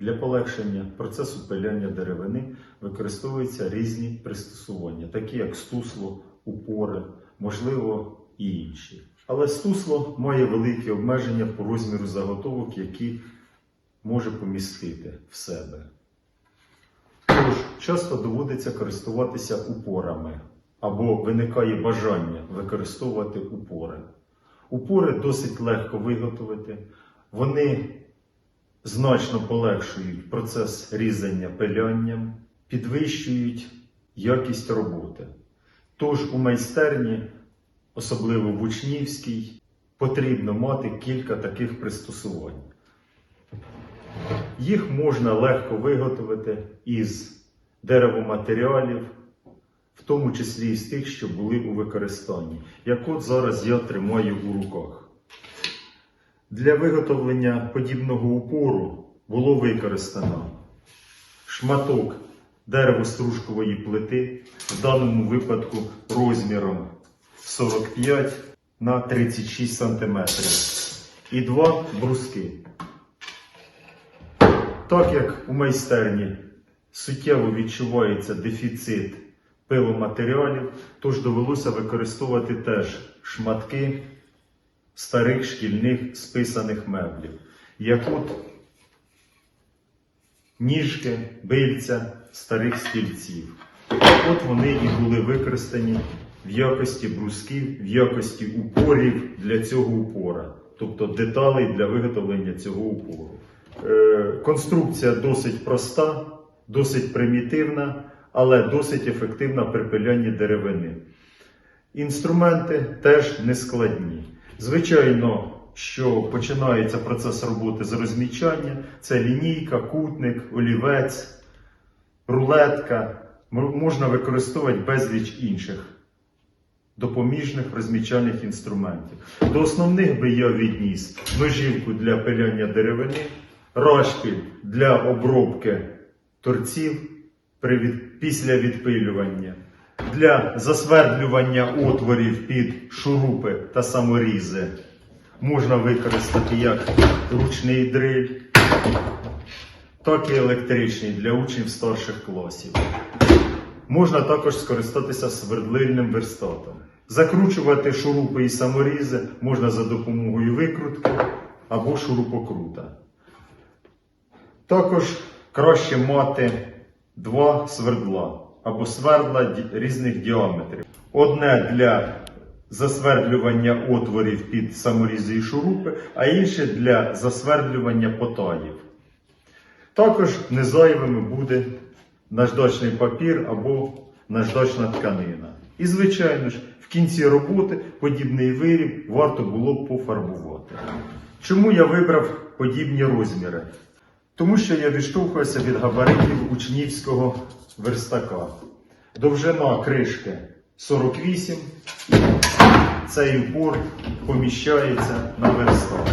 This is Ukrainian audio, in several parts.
Для полегшення процесу пиляння деревини використовуються різні пристосування, такі як стусло, упори, можливо, і інші. Але стусло має великі обмеження по розміру заготовок, які може помістити в себе. Тож, часто доводиться користуватися упорами або виникає бажання використовувати упори. Упори досить легко виготовити, вони значно полегшують процес різання пилянням, підвищують якість роботи. Тож у майстерні, особливо в учнівській, потрібно мати кілька таких пристосувань. Їх можна легко виготовити із деревоматеріалів, в тому числі із тих, що були у використанні, як от зараз я тримаю у руках. Для виготовлення подібного упору було використано шматок деревостружкової плити, в даному випадку розміром 45 на 36 см, і два бруски. Так як у майстерні суттєво відчувається дефіцит пиломатеріалів, тож довелося використовувати теж шматки старих шкільних списаних меблів, як от ніжки, бильця старих стільців. От вони і були використані в якості брусків, в якості упорів для цього упора, тобто деталей для виготовлення цього упору. Е, Конструкція досить проста, досить примітивна, але досить ефективна при пилянні деревини. Інструменти теж не складні. Звичайно, що починається процес роботи з розмічання. Це лінійка, кутник, олівець, рулетка. Можна використовувати безліч інших допоміжних розмічальних інструментів. До основних би я відніс ножівку для пиляння деревини, рашпіль для обробки торців після відпилювання, для засвердлювання отворів під шурупи та саморізи. Можна використати як ручний дриль, так і електричний для учнів старших класів. Можна також скористатися свердлильним верстатом. Закручувати шурупи і саморізи можна за допомогою викрутки або шурупокрута. Також краще мати два свердла або свердла різних діаметрів. Одне для засвердлювання отворів під саморізи і шурупи, а інше для засвердлювання потаїв. Також незайвими буде наждачний папір або наждачна тканина. І, звичайно ж, в кінці роботи подібний виріб варто було б пофарбувати. Чому я вибрав подібні розміри? Тому що я відштовхуюся від габаритів учнівського верстака. Довжина кришки 48, і цей упор поміщається на верстак.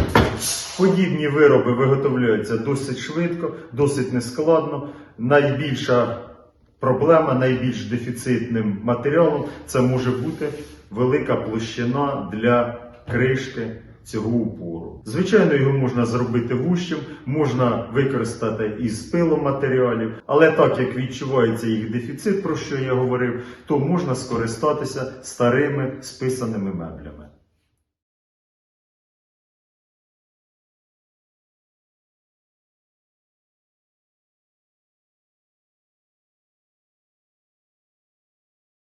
Подібні вироби виготовляються досить швидко, досить нескладно. Найбільша проблема, найбільш дефіцитним матеріалом це може бути велика площина для кришки цього упору. Звичайно, його можна зробити вущим, можна використати із пиломатеріалів, але так як відчувається їх дефіцит, про що я говорив, то можна скористатися старими списаними меблями.